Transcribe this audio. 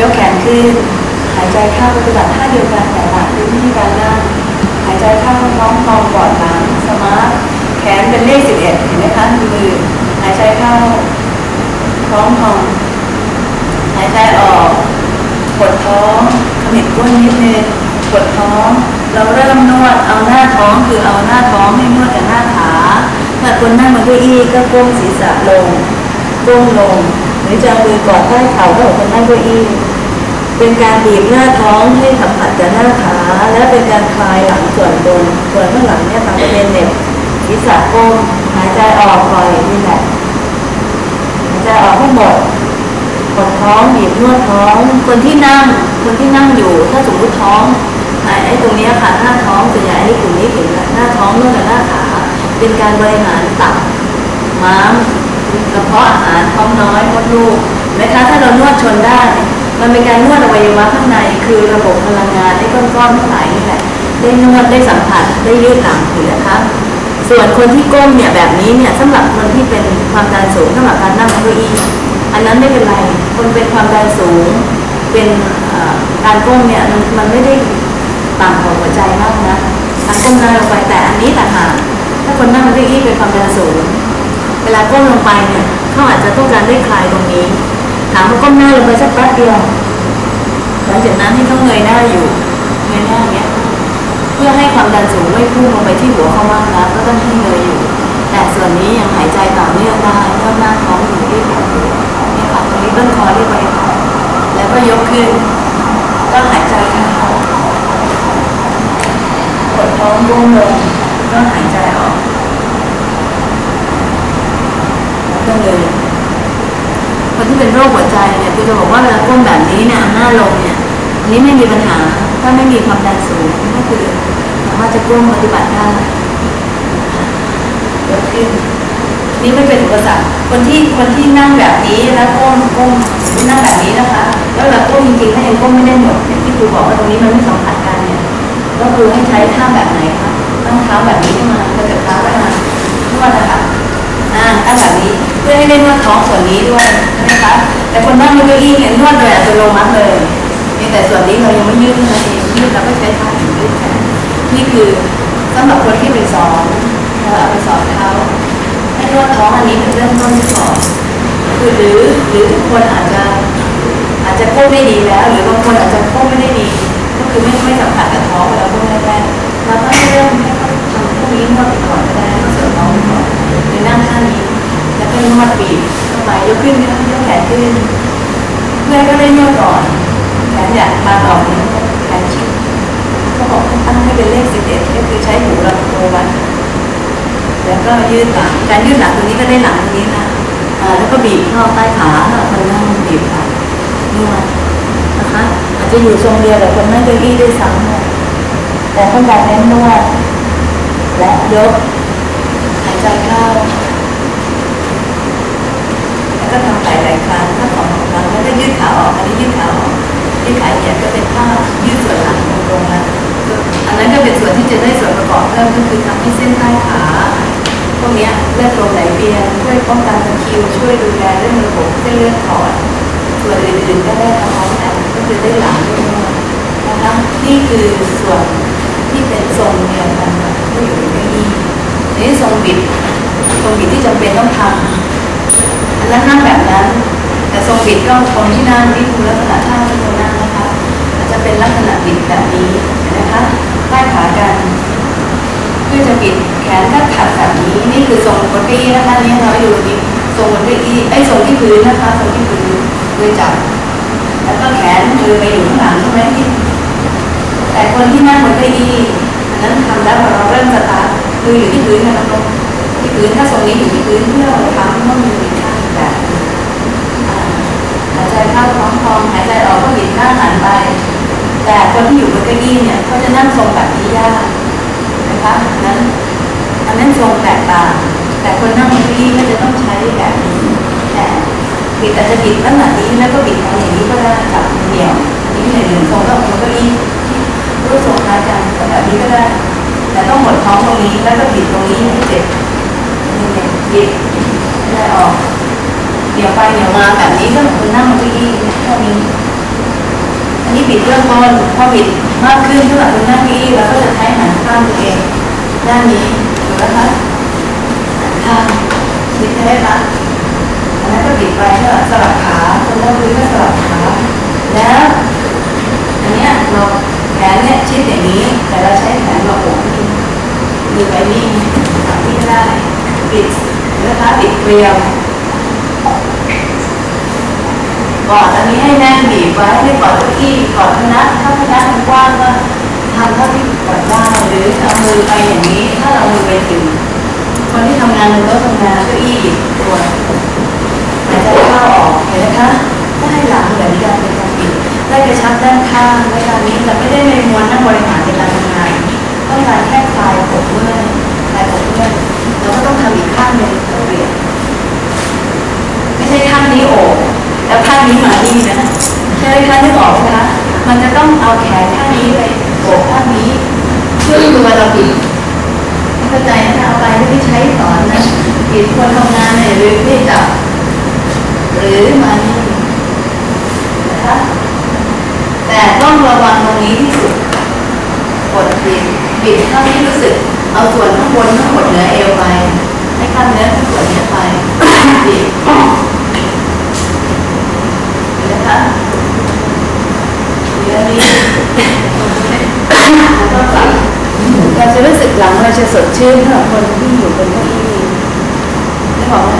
ยกแขนขึ้น หายใจเข้าปฏิบัติท่าเดียวกันแต่หลังด้วยวิธีการนั่งหายใจเข้าน้อมคอมกอดหลังสมาร์ทแขนเป็นเลขสิบเอ็ดเห็นไหมคะมือหายใจเข้าพร้อมทองหายใจออกกดท้องขมิบก้นนิดนึงกดท้อง เราเริ่มนวดเอาหน้าท้องคือเอาหน้าท้องให้นวดกับหน้าขาถ้าคนนั่งบนเก้าอี้ก็ก้มศีรษะลงก้มลง หรือจะมือกอดใต้เข่าถ้าคนนั่งเก้าอี้เป็นการบีบหน้าท้องให้สัมผัสกับหน้าขาและเป็นการคลายหลังส่วนบน ส่วนข้างหลังเนี่ยทำเป็นเน็บศีรษะก้มหายใจออกปล่อยนี่แหละหายใจออกให้หมดกดท้องบีบนวดท้อง คนที่นั่ง คนที่นั่งอยู่ ถ้าสมมติท้องหายไอ้ตรงนี้ค่ะหน้าท้องส่วนใหญ่ไอ้กลุ่มนี้ถึงหน้าท้องนวดกับหน้าขาเป็นการบริหารตับม้าม กระเพาะอาหารท้องน้อยมดลูกนะคะถ้าเรานวดชนได้ มันเป็นการนวดอวัยวะข้างใน คือระบบพลังงานไอ้ก้อนๆทั้งหลายนี่แหละได้นวดได้สัมผัสได้ยืดหลังถือนะคะส่วนคนที่ก้มเนี่ยแบบนี้เนี่ยสำหรับคนที่เป็นความดันสูงสำหรับการนั่งเก้าอี้อันนั้นไม่เป็นไร คนเป็นความดันสูง เป็นการก้มเนี่ยมันมันไม่ได้ต่ำกว่าหัวใจมากนะการก้มหน้าลงไปแต่อันนี้ต่างหากถ้าคนนั่งเก้าอี้เป็นความดันสูง วลาก้มลงไปเนี่ยเขาอาจจะต้องการได้คลายตรงนี้ ถามว่าก้มหน้าลงไปสักแป๊บเดียวหลังจากนั้นให้เขาเงยหน้าอยู่เงยหน้าเงี้ยเพื่อให้ความดันสูงไม่พุ่งลงไปที่หัวเขามากนะก็ต้องให้เงยอยู่ แต่ส่วนนี้ยังหายใจต่อเนื่องได้เริ่มหน้าท้องอยู่ที่แขนนี่ค่ะตรงนี้เบิ้ลคอเรียกว่าแล้วก็ยกขึ้น ก็หายใจเข้ากดท้องร่วงลงก็หายใจออกแล้วก็เลย คนที่เป็นโรคหัวใจเนี่ยคือจะ บอกว่าเวลาก้มแบบนี้เนี่ยเอาหน้าลงเนี่ยอันนี้ไม่มีปัญหาถ้าไม่มีความดันสูงก็คือสามารถจะก้มปฏิบัติได้ยกขึ้นนี่ไม่เป็นอุปสรรคคนที่คนที่นั่งแบบนี้แล้วก้มก้มนั่งแบบนี้นะคะ แล้วเวลาก้มจริงๆถ้ายังก้มไม่ได้หมดอย่างที่ครูบอกว่าตรงนี้มันไม่สัมผัสกันเนี่ยก็คือให้ใช้ท่าแบบไหนคะตั้งเท้าแบบนี้ขึ้นมากระเถิบเท้าขึ้นมานวดนะคะ อ่าตั้งแบบนี้เพื่อให้ได้นวดท้องส่วนนี้ด้วยนะคะแต่คนนั่งบนเก้าอี้เนี่ยนวดโดยอัตโนมัติเลยเพียแต่ส่วนนี้เรายังไม่ยืดนั่นเองยืดเราก็ใช้ท่ายืดแขนนี่คือสำหรับคนที่ไปสอนเราเอาไปสอนเขาให้นวดท้องอันนี้เป็นเริ่มต้นก่สอนคือหรือหรือทุกคนอาจจะอาจจะก้มได้ดีแล้ว หรือบางคนอาจจะก้มไม่ได้ดี ก็คือไม่ไม่สัมผัสกับท้องเวลาก้มแรกๆเราก็ให้เริ่มให้เขาทำพวกนี้นวดไปก่อนก็ได้ให้เสริมท้องไปก่อนหรือนั่ง นวดบีบเข้าไปยกขึ้นนะคะยกแขนขึ้น เพื่อให้ก็ได้นวดก่อนแขนอยากมาต่อเนี่ยแขนชิดเขาบอกให้ตั้งให้เป็นเลขสิบเอ็ดก็คือใช้หูเราโตไว้แล้วก็ยืดหลังการยืดหลังตรงนี้ก็ได้หลังตรงนี้นะอ่าแล้วก็บีบเข้าใต้ขาคนนั่งบีบค่ะนวดนะคะอาจจะอยู่ทรงเดียวแต่คนนั่งเก้าอี้ด้วยซ้ำแต่ต้องการเน้นนวดและยกหายใจเข้า ก็ทำหลายๆครั้งถ้าสองครั้งแล้วก็ยืดขาออกอันนี้ยืดขาออกยืดขาเหยียดก็เป็นท่ายืดส่วนหลังตรงๆนะอันนั้นก็เป็นส่วนที่จะได้ส่วนประกอบเพิ่มก็คือทำให้เส้นใต้ขาพวกนี้เลือดลมไหลเวียนช่วยป้องกันตะคิวช่วยดูแลเรื่องระบบเส้นเลือดขอดส่วนอื่นๆก็ได้ทำพร้อมกันก็คือได้หลังด้วยนะคะนี่คือส่วนที่เป็นทรงเดียวกันกับที่อยู่ในเก้าอี้นี่ทรงบิดทรงบิดที่จำเป็นต้องทำ อันนั้นนั่งแบบนั้น แต่ทรงบิดก็คนที่นั่งที่คุณลักษณะท่าที่คุณนั่งนะคะอาจจะเป็นลักษณะบิดแบบนี้เห็นไหมคะใต้ขากันเพื่อจะบิดแขนก็ขัดแบบนี้นี่คือทรงบนเก้าอี้นะคะนี่เราอยู่นี้ทรงบนเก้าอี้ไอ้ทรงที่พื้นนะคะทรงที่พื้นมือจับแล้วก็แขนมือไปอยู่ข้างหลังใช่ไหมที่แต่คนที่นั่งบนเก้าอี้อันนั้นทำแล้วพอเราเริ่มสตาร์ทมืออยู่ที่พื้นนะคะลงที่พื้นถ้าทรงนี้อยู่ที่พื้นเพื่อทำให้มือ แบบหายใจเข้าท้องพองหายใจออกก็บิดหน้าหันไป แต่คนที่อยู่บนเก้าอี้เนี่ยเขาจะนั่งทรงแบบนี้ยากนะคะนั้นอันนั้นทรงแตกต่าง แต่คนนั่งบนเก้าอี้ก็จะต้องใช้แบบนี้แต่บิดอาจจะบิดลักษณะนี้แล้วก็บิดมาอย่างนี้ก็ได้จับมือเดียวอันนี้หนึ่งหนึ่งทรงก็บนเก้าอี้รูปทรงคล้ายกันแบบนี้ก็ได้ แต่ต้องหมดท้องตรงนี้แล้วก็บิดตรงนี้ให้เจ็บนี่เนี่ยบิดได้ออก เดี๋ยวไปเดี๋ยวมาแบบนี้ก็เหมือนคนนั่งบนเก้าอี้เท่านี้ปิดเริ่มต้นพอบิดมากขึ้นเท่ากับคุณนั่งเก้าอี้เราก็จะใช้หันข้างตัวเองด้านนี้ถูกไหมคะหันข้างบิดได้ไหมคะอันนั้นก็บิดไปเท่ากับสลับขาคนนั่งพื้นก็สลับขาแล้วอันเนี้ยเราแขนเนี่ยชิดอย่างนี้ แต่เราใช้แขนเราโอบมือไปนี่ทำที่ได้บิดนะคะบิดเกลียว กอดอันนี้ให้แน่นบีบไว้ให้กอดเก้าอี้กอดพนักถ้าพนักมันกว้างก็ทำเท่าที่กอดได้หรือเอามือไปอย่างนี้ ถ้าเรามือไปถึงคนที่ทำงานบนโต๊ะทำงานเก้าอี้บิดตัวหายใจเข้าออกเห็นไหมคะก็ให้หลังเหมือนกันเป็นการบิดได้กระชับด้านข้างในการนี้แต่ไม่ได้ในมวลนั่งบริหารในการทำงานต้องการแค่คลายปวดเมื่อยคลายปวดเมื่อยเราก็ต้องทำอีกข้างหนึ่งเพื่อเปลี่ยนไม่ใช่ข้างนี้โอบ แล้วข้างนี้มานี่นะใช่ไหมคะนึกออกไหมคะมันจะต้องเอาแขนข้างนี้ไปโอบข้างนี้เพื่อตัวเราบิดเข้าใจนะคะเอาไปไม่ใช้สอนนะบิดคนทำงานเนี่ยหรือที่จับหรือมานี่นะคะแต่ต้องระวังตรงนี้ที่สุดกดบิดบิดเท่าที่รู้สึก เอาส่วนข้างบนทั้งหมดเหนือเอวไปให้กล้ามเนื้อทั้งส่วนนี้ไปบิดเห็นนะคะเดี๋ยวนี้แล้วก็กลับ เราจะรู้สึกหลัง